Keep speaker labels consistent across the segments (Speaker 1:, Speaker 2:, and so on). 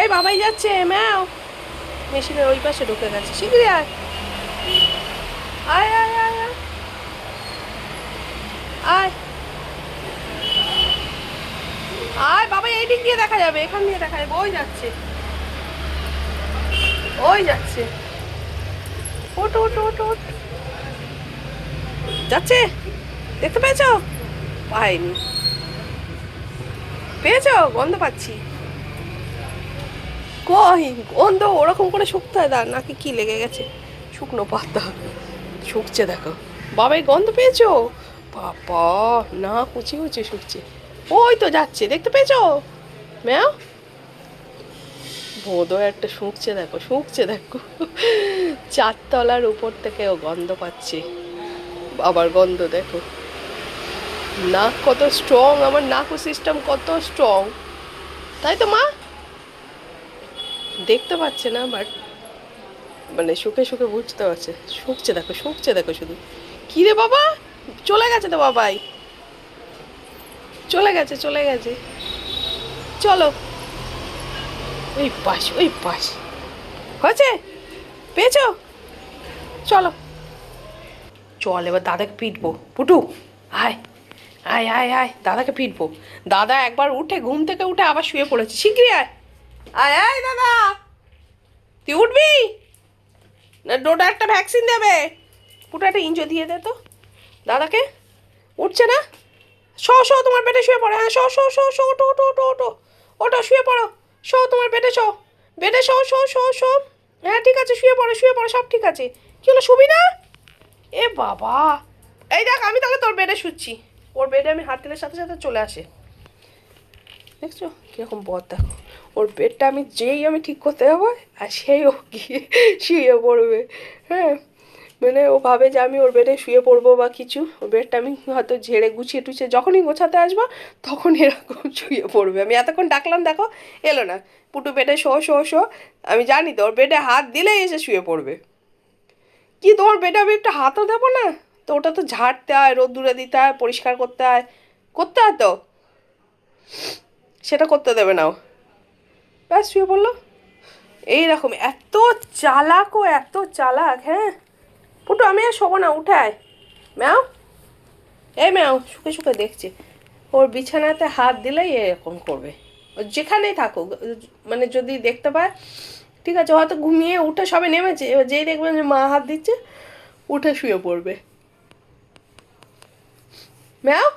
Speaker 1: এই বাবাই যাচ্ছে, ম্যাও। মেশিনের ওই পাশে ঢুকে গেছে। শিগগিরই আয়। আয় আয় আয় আয়। আয়। আয় বাবা এই দিক দিয়ে দেখা যাবে, এখান দিয়ে দেখা যাবে। ওই যাচ্ছে। ওই যাচ্ছে। ওট ওট ওট ওট যাচ্ছে? দেখতে পেয়েছ? পাইনি। পেয়েছ? গন্ধ পাচ্ছি। কই? গন্ধ, ওরকম করে শুকতে হয়। দাঁড়, নাকি কি লেগে গেছে? শুকনো পাতা। শুকছে, দেখো। বাবাই, গন্ধ পেয়েছ? বাবা, না, কুচি কুচি শুকছে। ওই তো যাচ্ছে, দেখতে পেয়েছ? ম্যাও? বোধও একটা শুকছে, দেখো শুকছে, দেখো। চারতলার উপর থেকে ও গন্ধ পাচ্ছে। বাবার গন্ধ, দেখো। নাক কত স্ট্রং আমার নাকু সিস্টেম কত স্ট্রং তাই তো, মা? দেখতে পাচ্ছে না বাট মানে শুকে শুকে বুঝতে পারছে। শুকছে দেখো শুকছে দেখো শুধু। কি রে বাবা? চলে গেছে তো বাবাই। চলে গেছে চলে গেছে। চলো। ওই পাশ ওই পাশ। হয়েছে? পেয়েছ? চলো। চল, এবার দাদাকে পিটবো। পুটু, আয়। আয় আয় আয়। দাদাকে পিটবো। দাদা একবার উঠে ঘুম থেকে উঠে আবার শুয়ে পড়েছে। শিগগিরই আয়। আয় আয় দাদা। তুই উঠবি? না, ডোটা একটা ভ্যাকসিন দেবে। পুটু একটা ইঞ্জো দিয়ে দে তো। দাদাকে? উঠছে না? শো শো, তোমার পেটে শুয়ে পড়ো। হ্যাঁ শো শো শো শো ওটো ওটো ওটো ওটো ওটো, শুয়ে পড়ো। শো, তোমার পেটে শো। বেডে শো শো শো শো। হ্যাঁ ঠিক আছে, শুয়ে পড়ো শুয়ে পড়ো, সব ঠিক আছে। কি হলো, শুবি না? এ বাবা। এই দেখ, আমি তাহলে তোর বেডে শুচ্ছি। ওর বেডে আমি হাত দিলে সাথে সাথে চলে আসে। দেখছ? কীরকম বদ দেখো। ওর বেডটা আমি যেই আমি ঠিক করতে যাব, আর সেই ও গিয়ে শুয়ে পড়বে। হ্যাঁ মানে ও ভাবে যে আমি ওর বেডে শুয়ে পড়ব বা কিছু। ওর বেডটা আমি হয়তো ঝেড়ে গুছিয়ে টুছিয়ে যখনই গোছাতে আসব, তখন এরকম শুয়ে পড়বে। আমি এতক্ষণ ডাকলাম, দেখো, এলো না। পুটু বেডে শো শো শো। আমি জানি তো, ওর বেডে হাত দিলেই এসে শুয়ে পড়বে। কি তোমার বেডে আমি একটা হাতও দেবো না? তো ওটা তো ঝাড়তে হয়, রোদ্দুরে দিতে হয়, পরিষ্কার করতে হয়। করতে হয় তো? সেটা করতে দেবে না ও। ব্যাস, শুয়ে পড়ল। এইরকম, এত চালাক ও এত চালাক হ্যাঁ? পুটু, আমি আর শোবো না, উঠে আয়। ম্যাও। এই ম্যাও, শুকে শুকে দেখছে। ওর বিছানাতে হাত দিলেই এরকম করবে। যেখানেই থাকুক মানে যদি দেখতে পায়, ঠিক আছে, হয়তো ঘুমিয়ে উঠে সবে নেমেছে। এবার যেই দেখবেন যে মা হাত দিচ্ছে, উঠে শুয়ে পড়বে। ম্যাও।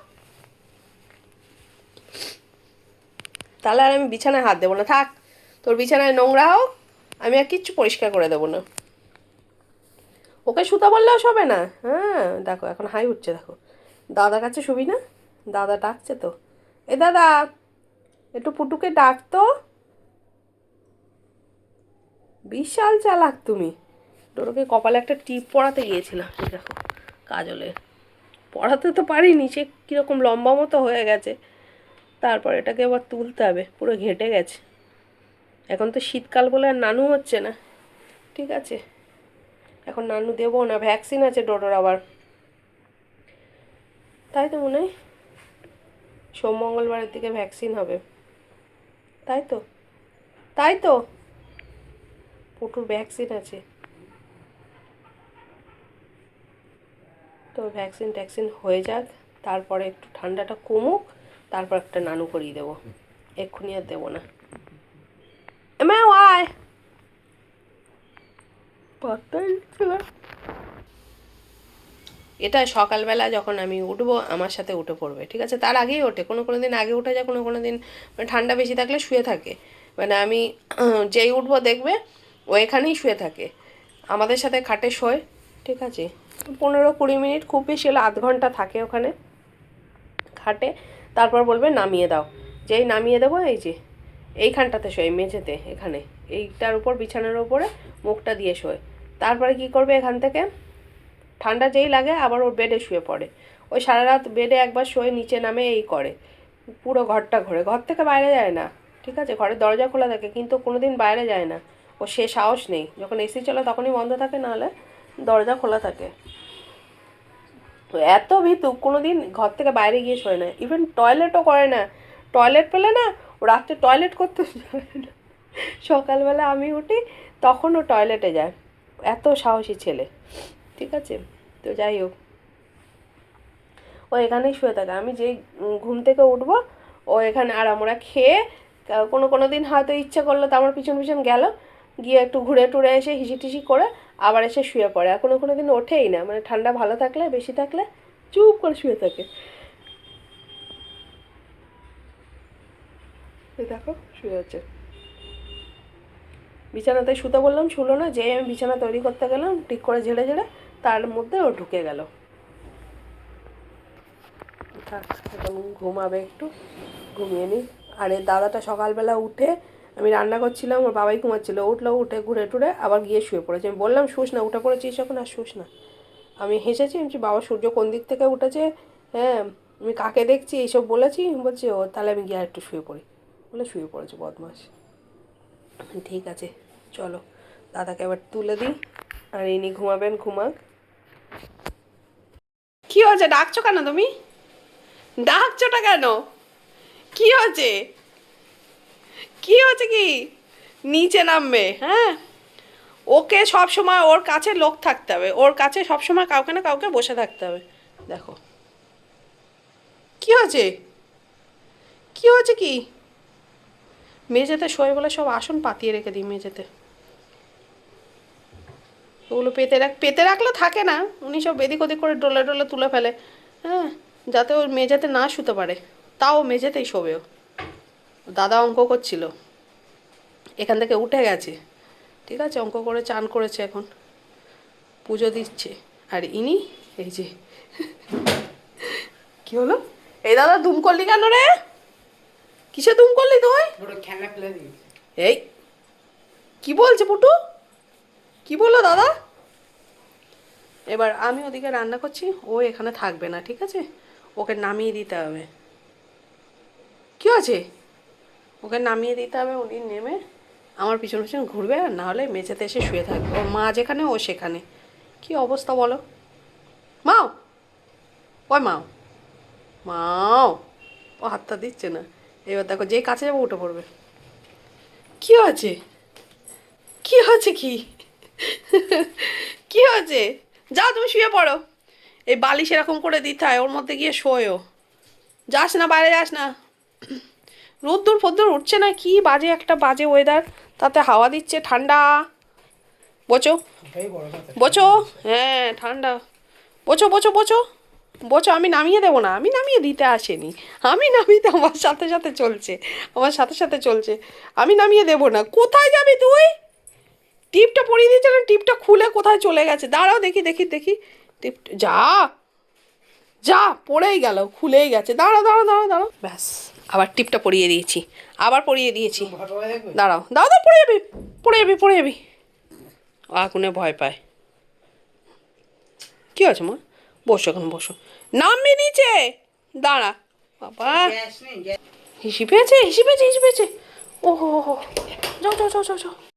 Speaker 1: তাহলে আর আমি বিছানায় হাত দেবো না, থাক। তোর বিছানায় নোংরা হোক, আমি আর কিচ্ছু পরিষ্কার করে দেবো না। ওকে শুতে বললেও শোবে না। হ্যাঁ দেখো, এখন হাই উঠছে, দেখো। দাদার কাছে শুবি না? দাদা ডাকছে তো। এ দাদা, একটু পুটুকে ডাক তো। বিশাল চালাক তুমি। ডোরোকে কপালে একটা টিপ পরাতে গিয়েছিলাম দেখো, কাজলে। পড়াতে তো পারিনি, সে কীরকম লম্বা মতো হয়ে গেছে। তারপর এটাকে আবার তুলতে হবে, পুরো ঘেঁটে গেছে। এখন তো শীতকাল বলে আর নানু হচ্ছে না। ঠিক আছে। এখন নানু দেবো না ভ্যাকসিন আছে ডোডোর আবার। তাই তো মনে হয় সোম মঙ্গলবারের দিকে ভ্যাকসিন হবে। তাই তো। তাই তো। পুটুর ভ্যাকসিন আছে। তো ভ্যাকসিন ট্যাকসিন হয়ে যাক, তারপরে একটু ঠান্ডাটা কমুক, তারপর একটা নানু করিয়ে দেবো। এক্ষুনি আর দেবো না ম্যাও আয় পাত্তাই দিচ্ছে না। এটা সকালবেলা যখন আমি উঠবো, আমার সাথে উঠে পড়বে, ঠিক আছে? তার আগেই ওঠে, কোনো কোনো দিন আগে উঠে যায়, কোনো কোনো দিন মানে ঠান্ডা বেশি থাকলে শুয়ে থাকে। মানে আমি যেই উঠবো দেখবে, ও এখানেই শুয়ে থাকে। আমাদের সাথে খাটে শোয়, ঠিক আছে? পনেরো কুড়ি মিনিট, খুব বেশি হলে আধ ঘণ্টা থাকে ওখানে খাটে। তারপর বলবে, নামিয়ে দাও। যেই নামিয়ে দেবো, এই যে, এইখানটাতে শোয় মেঝেতে, এখানে। এইটার উপর, বিছানার উপরে, মুখটা দিয়ে শোয়। তারপরে কি করবে এখান থেকে? ঠান্ডা যেই লাগে আবার ওর বেডে শুয়ে পড়ে। ওই সারা রাত বেডে একবার শুয়ে নিচে নামে এই করে। পুরো ঘরটা ঘোরে। ঘর থেকে বাইরে যায় না, ঠিক আছে? ঘরের দরজা খোলা থাকে, কিন্তু কোনো দিন বাইরে যায় না। ও সে সাহস নেই। যখন এসি চলে তখনই বন্ধ থাকে, নাহলে দরজা খোলা থাকে। তো এত ভিতু, কোনোদিন ঘর থেকে বাইরে গিয়ে শোয় না। ইভেন টয়লেটও করে না। টয়লেট পেলে না, ও রাত্রে টয়লেট করতে সকালবেলা আমি উঠি, তখন ও টয়লেটে যায়। এত সাহসী ছেলে। ঠিক আছে? তো যাই হোক। ও এখানেই শুয়ে থাকে। আমি যেই ঘুম থেকে উঠবো, ও এখানে আর আমরা খেয়ে কোনো কোনো দিন হয়তো ইচ্ছে করল তো আমার পিছন পিছন গেল। গিয়ে একটু ঘুরে টুরে এসে হিসি টিসি করে আবার এসে শুয়ে পড়ে। আর কোনো কোনো দিন ওঠেই না। মানে ঠান্ডা ভালো থাকলে, বেশি থাকলে চুপ করে শুয়ে থাকে। দেখো, শুয়ে আছে। বিছানাতে শুতে বললাম শুলো না, যে আমি বিছানা তৈরি করতে গেলাম, ঠিক করে ঝেড়ে ঝেড়ে, তার মধ্যে ও ঢুকে গেল। ঘুমাবে একটু, ঘুমিয়ে নিই আর এই দাদাটা সকালবেলা উঠে আমি রান্না করছিলাম, ওর বাবাই ঘুমাচ্ছিল। উঠল, উঠে ঘুরে টুরে আবার গিয়ে শুয়ে পড়েছে। আমি বললাম, শুস না, উঠে পড়েছিস এখন আর শুস না। আমি হেসেছি, আমি বাবা, সূর্য কোন দিক থেকে উঠেছে? হ্যাঁ আমি কাকে দেখছি? এইসব বলেছি। বলছি, ও, তাহলে আমি গিয়ে একটু শুয়ে পড়ি। বলে শুয়ে পড়েছে বদমাস ঠিক আছে, চলো। দাদাকে এবার তুলে দিই, আর ইনি ঘুমাবেন, ঘুমাক। কি হয়েছে? ডাকছো কেন তুমি? ডাকছোটা কেন? কি হয়েছে? কি হয়েছে কি? নিচে নামবে হ্যাঁ? ওকে সব সময় ওর কাছে লোক থাকতে হবে। ওর কাছে সব সময় কাউকে না কাউকে বসে থাকতে হবে। দেখো। কি হয়েছে? কি হয়েছে কি? মেঝেতে শোয় বলে সব আসন পাতিয়ে রেখে দিই মেঝেতে। ওগুলো পেতে রাখ, পেতে রাখলে থাকে না। উনি সব এদিক ওদিক করে ডলে ডলে তুলে ফেলে। হ্যাঁ যাতে ওর মেঝেতে না শুতে পারে। তাও মেঝেতেই শোবেও দাদা অঙ্ক করছিল। এখান থেকে উঠে গেছে। ঠিক আছে, অঙ্ক করে চান করেছে এখন। পুজো দিচ্ছে। আর ইনি, এই যে। কি হলো? এই দাদা দুম করলি কেন রে? কিসে দুম করলি তুই? এই কি বলছে পুটু কি বলল দাদা? এবার আমি ওদিকে রান্না করছি ও এখানে থাকবে না ঠিক আছে? ওকে নামিয়ে দিতে হবে। কি আছে ওকে নামিয়ে দিতে হবে উনি নেমে আমার পিছন পিছন ঘুরবে আর না হলে মেঝেতে এসে শুয়ে থাকবে। ওর মা যেখানে ও সেখানে। কি অবস্থা বলো? মাও? ওই মাও। মাও ও হাতটা দিচ্ছে না। এবার দেখো যেই কাছে যাব উঠে পড়বে। কি হয়েছে? কি হয়েছে কি? কি হয়েছে? যাও তুমি শুয়ে পড়ো। এই বালিশ এরকম করে দিতে হয় ওর মধ্যে গিয়ে শোয়ও যাস না বাইরে যাস না। রোদ্দুর ফদ্দুর উঠছে না কি বাজে একটা বাজে ওয়েদার তাতে হাওয়া দিচ্ছে ঠান্ডা। বোচো। বোচো। হ্যাঁ ঠান্ডা। বোচো বোচো বোচো। বোচো আমি নামিয়ে দেবো না? আমি নামিয়ে দিতে আসেনি। আমি নামিয়ে আমার সাথে সাথে চলছে। আমার সাথে সাথে চলছে। আমি নামিয়ে দেবো না। কোথায় যাবি তুই? টিপটা পরিয়ে দিয়েছিলাম টিপটা খুলে কোথায় চলে গেছে? দাঁড়াও দেখি দেখি দেখি। টিপ যা! যা পড়েই গেল খুলেই গেছে। দাঁড়াও দাঁড়াও দাঁড়াও দাঁড়াও। ব্যাস আবার টিপটা পরিয়ে দিয়েছি। আবার পরিয়ে দিয়েছি। দাঁড়াও দাঁড়াও দাঁড়াও, পড়ে যাবি পড়ে যাবি পড়ে যাবি। আগুনে ভয় পায়। কি আছে মা? বসো এখন বসো। নামবি নিচে। দাঁড়া। বাবা। হিসি পেয়েছে হিসি পেয়েছে হিসি পেয়েছে। ও হো হো যাও যাও যাও যাও যাও।